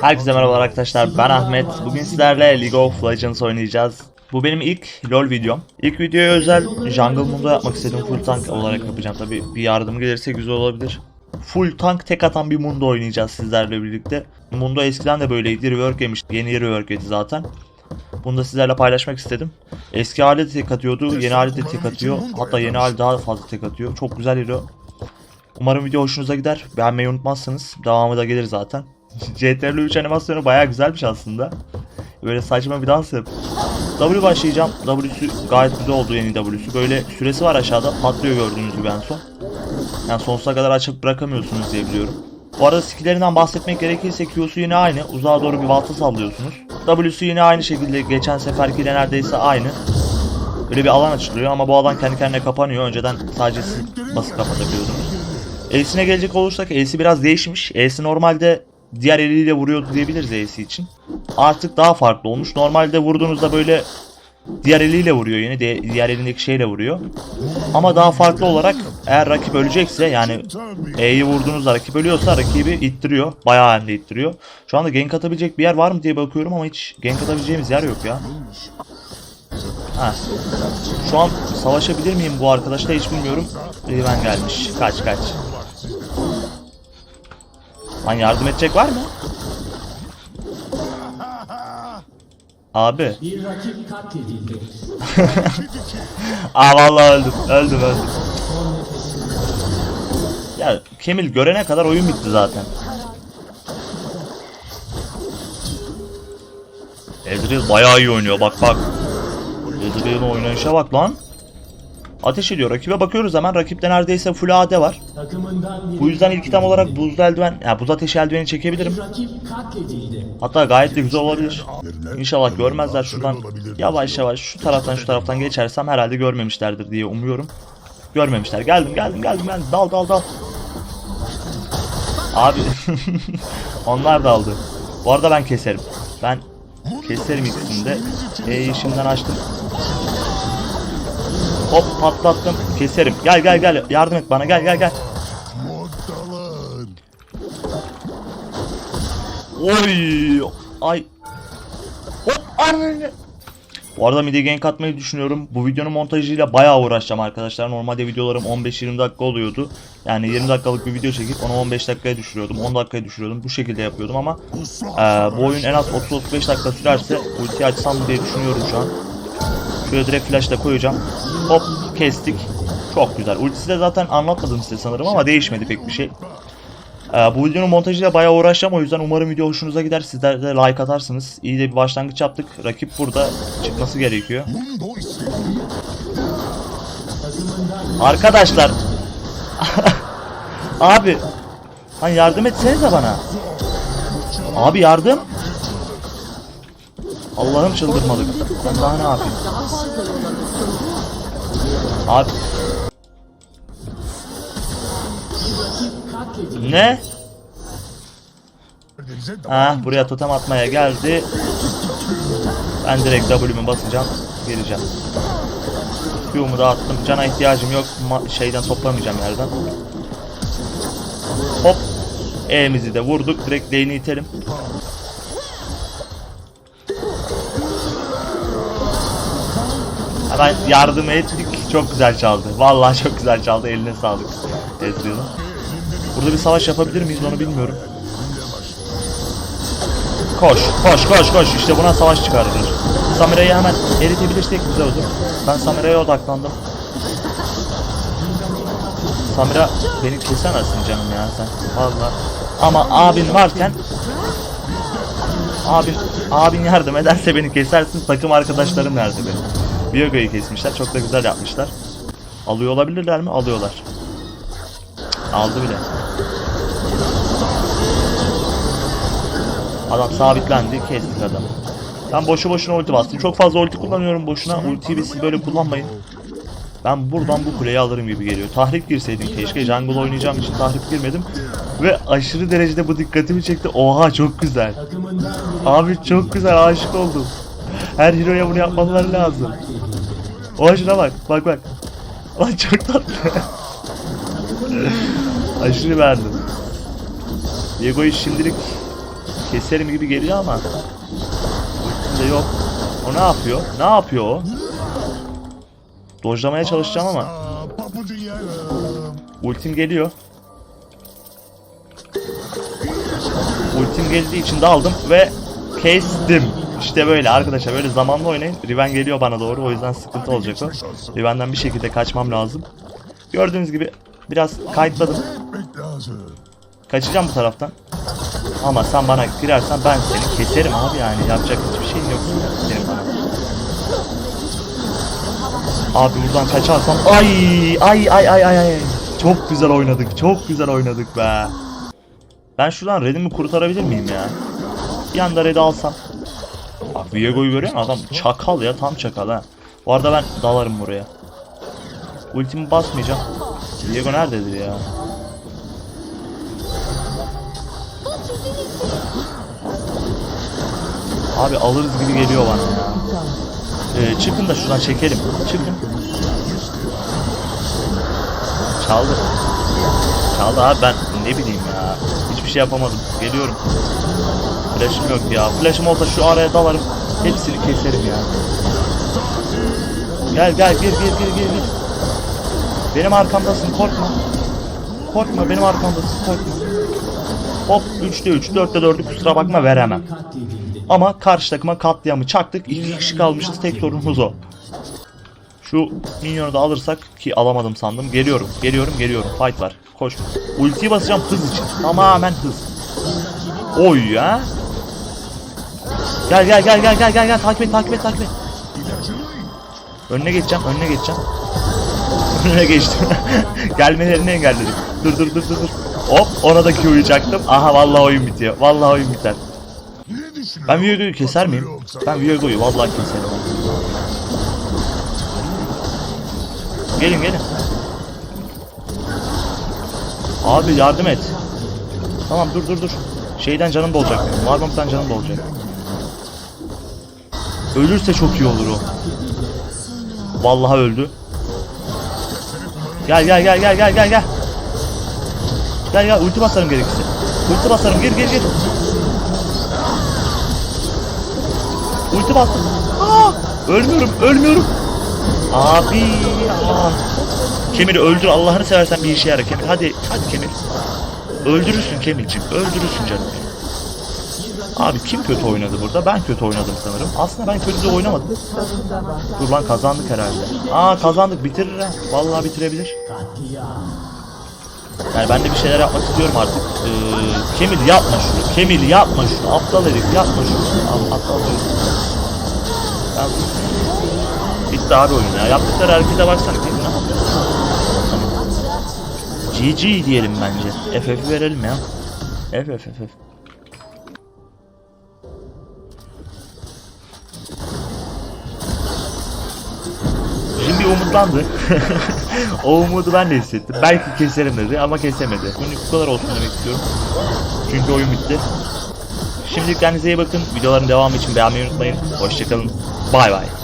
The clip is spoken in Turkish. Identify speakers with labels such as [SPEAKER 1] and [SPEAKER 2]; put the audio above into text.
[SPEAKER 1] Herkese merhaba arkadaşlar ben Ahmet. Bugün sizlerle League of Legends oynayacağız. Bu benim ilk LoL videom. İlk videoya özel Jungle Mundo yapmak istedim. Full tank olarak yapacağım. Tabi bir yardım gelirse güzel olabilir. Full tank tek atan bir Mundo oynayacağız sizlerle birlikte. Mundo eskiden de böyleydi. Rework yemişti. Yeni rework yedi zaten. Bunu da sizlerle paylaşmak istedim. Eski hali de tek atıyordu. Yeni hali de tek atıyor. Hatta yeni hali daha fazla tek atıyor. Çok güzel hero. Umarım video hoşunuza gider. Beğenmeyi unutmazsınız. Devamı da gelir zaten. CTRL 3 animasyonu bayağı güzelmiş aslında. Böyle saçma bir dans yap. W başlayacağım. W'su gayet güzel oldu yeni W'su. Böyle süresi var aşağıda. Patlıyor gördüğünüz gibi en son. Yani sonsuza kadar açık bırakamıyorsunuz diye biliyorum. Bu arada skillerinden bahsetmek gerekirse Q'su yine aynı. Uzağa doğru bir balta sallıyorsunuz. W'su yine aynı şekilde geçen seferkiyle neredeyse aynı. Böyle bir alan açılıyor ama bu alan kendi kendine kapanıyor. Önceden sadece siz basıp kapatabiliyordunuz. E'sine gelecek olursak E'si biraz değişmiş. E'si normalde diğer eliyle vuruyordu diyebiliriz E'si için. Artık daha farklı olmuş. Normalde vurduğunuzda böyle diğer eliyle vuruyor yine. De- diğer elindeki şeyle vuruyor. Ama daha farklı olarak eğer rakip ölecekse yani E'yi vurduğunuzda rakip ölüyorsa rakibi ittiriyor. Bayağı hem de ittiriyor. Şu anda gank atabilecek bir yer var mı diye bakıyorum ama hiç gank atabileceğimiz yer yok ya. Ha. Şu an savaşabilir miyim bu arkadaşla hiç bilmiyorum. Riven gelmiş. Kaç kaç. Lan yardım edecek var mı? Abi.
[SPEAKER 2] Bir rakip katledildi.
[SPEAKER 1] Aa vallahi öldüm. Öldüm öldüm. Ya Kemil görene kadar oyun bitti zaten. Ezreal bayağı iyi oynuyor bak bak. Ezreal'ın oynayışa bak lan. Ateş ediyor. Rakibe bakıyoruz hemen. Rakipte neredeyse full AD var. Bu yüzden ilk item olarak buzlu eldiven, ya buz ateşi eldiveni çekebilirim. Hatta gayet de güzel olabilir. İnşallah görmezler şuradan yavaş yavaş şu taraftan şu taraftan geçersem herhalde görmemişlerdir diye umuyorum. Görmemişler. Geldim geldim geldim geldim. Dal dal dal. Abi onlar daldı. Bu arada ben keserim. Ben keserim ikisini de. E'yi şimdiden açtım. Hop patlattım. Keserim. Gel gel gel. Yardım et bana. Gel gel gel. Oy! Ay. Hop! Anne! Bu arada midi gank atmayı düşünüyorum. Bu videonun montajıyla bayağı uğraşacağım arkadaşlar. Normalde videolarım 15-20 dakika oluyordu. Yani 20 dakikalık bir video çekip onu 15 dakikaya düşürüyordum. 10 dakikaya düşürüyordum. Bu şekilde yapıyordum ama eee, bu oyun en az 30-35 dakika sürerse ulti açsam diye düşünüyorum şu an. Şöyle direkt flashla koyacağım. Hop kestik. Çok güzel. Ultisi de zaten anlatmadım size sanırım ama değişmedi pek bir şey. Ee, bu videonun montajıyla bayağı uğraşacağım o yüzden umarım video hoşunuza gider. Sizler de like atarsınız. İyi de bir başlangıç yaptık. Rakip burada çıkması gerekiyor. Arkadaşlar. Abi. Lan yardım etsenize bana. Abi yardım. Allah'ım çıldırmadık. Ben daha ne yapayım? Abi ne? Ha buraya totem atmaya geldi. Ben direkt W'mi basacağım. Geleceğim. Q'mu da attım. Cana ihtiyacım yok. Ma- şeyden toplamayacağım yerden. Hop. E'mizi de vurduk. Direkt lane'i itelim. Hemen yardım ettik. Çok güzel çaldı. Vallahi çok güzel çaldı. Eline sağlık. Ezreal'ın. Burada bir savaş yapabilir miyiz onu bilmiyorum. Koş, koş, koş, koş. İşte buna savaş çıkarılır. Samira'yı hemen eritebilirsek güzel olur. Ben Samira'ya odaklandım. Samira beni kesemezsin canım ya sen. Valla. Ama abin varken abin abin yardım ederse beni kesersin. Takım arkadaşlarım nerede benim? Vioga'yı kesmişler. Çok da güzel yapmışlar. Alıyor olabilirler mi? Alıyorlar. Aldı bile. Adam sabitlendi, kestik adamı. Ben boşu boşuna ulti bastım. Çok fazla ulti kullanıyorum boşuna. Ultiyi siz böyle kullanmayın. Ben buradan bu kuleyi alırım gibi geliyor. Tahrip girseydim keşke. Jungle oynayacağım için tahrip girmedim. Ve aşırı derecede bu dikkatimi çekti. Oha çok güzel. Abi çok güzel aşık oldum. Her hero'ya bunu yapmaları lazım. Oha şuna bak. Bak bak. Lan çok tatlı. aşırı beğendim. Diego'yu şimdilik keserim gibi geliyor ama ultim de yok. O ne yapıyor? Ne yapıyor o? Dojlamaya çalışacağım ama ultim geliyor. Ultim geldiği için de aldım ve kestim. İşte böyle arkadaşlar böyle zamanlı oynayın. Riven geliyor bana doğru o yüzden sıkıntı olacak o. Riven'den bir şekilde kaçmam lazım. Gördüğünüz gibi biraz kayıtladım. Kaçacağım bu taraftan. Ama sen bana girersen ben seni keserim abi yani. Yapacak hiçbir şeyin yok senin bana. Abi buradan kaçarsam ay ay ay ay ay ay. Çok güzel oynadık. Çok güzel oynadık be. Ben şuradan Red'imi kurtarabilir miyim ya? Bir anda Red'i alsam. Bak Viego'yu görüyor musun? Adam çakal ya tam çakal ha. Bu arada ben dalarım buraya. Ultimi basmayacağım. Viego nerededir ya? Abi alırız gibi geliyor bana ya. Ee, çıkın da şuradan çekelim. Çıkın. Çaldı. Çaldı abi ben ne bileyim ya. Hiçbir şey yapamadım. Geliyorum. Flash'ım yok ya. Flash'ım olsa şu araya dalarım. Hepsini keserim ya. Gel gel gir gir gir gir gir. Benim arkamdasın korkma. Korkma benim arkamdasın korkma. Hop 3'te 3 4'te 4'ü kusura bakma veremem. Ama karşı takıma katliamı çaktık. İki kişi kalmışız. Tek sorunumuz o. Şu minyonu da alırsak ki alamadım sandım. Geliyorum. Geliyorum. Geliyorum. Fight var. Koş. Ultiyi basacağım hız için. Tamamen hız. Oy ya. Gel gel gel gel gel gel gel takip et takip et takip et. Önüne geçeceğim. Önüne geçeceğim. Önüne geçtim. Gelmelerini engelledim. Dur dur dur dur dur. Hop ona da Q'yu çaktım. Aha vallahi oyun bitiyor. Vallahi oyun biter. Ben Viego'yu keser miyim? Ben Viego'yu vallahi keserim. Gelin gelin. Abi yardım et. Tamam dur dur dur. Şeyden canım dolacak. Marmot'tan canım dolacak. Ölürse çok iyi olur o. Vallahi öldü. Gel gel gel gel gel gel gel. Gel gel ulti basarım gerekirse. Ulti basarım gir gir gir. Ulti bastım. Aa, ölmüyorum, ölmüyorum. Abi, aa. Kemir öldür Allah'ını seversen bir işe yara Kemir. Hadi, hadi Kemir. Öldürürsün Kemir'cim, öldürürsün canım. Abi kim kötü oynadı burada? Ben kötü oynadım sanırım. Aslında ben kötü de oynamadım. Dur lan kazandık herhalde. Aa kazandık bitirir ha. Vallahi bitirebilir. Yani ben de bir şeyler yapmak istiyorum artık. Ee, Kemil yapma şunu. Kemil yapma şunu. Aptal herif yapma şunu. Al, aptal herif. Ben... Bitti abi oyun ya. Yaptıkları harekete baksana. Kemil. GG diyelim bence. FF'i verelim ya. FF FF. Umutlandı. o umudu ben de hissettim. Belki keserim dedi ama kesemedi. Bugün bu kadar olsun demek istiyorum. Çünkü oyun bitti. Şimdilik kendinize iyi bakın. Videoların devamı için beğenmeyi unutmayın. Hoşçakalın. Bay bay.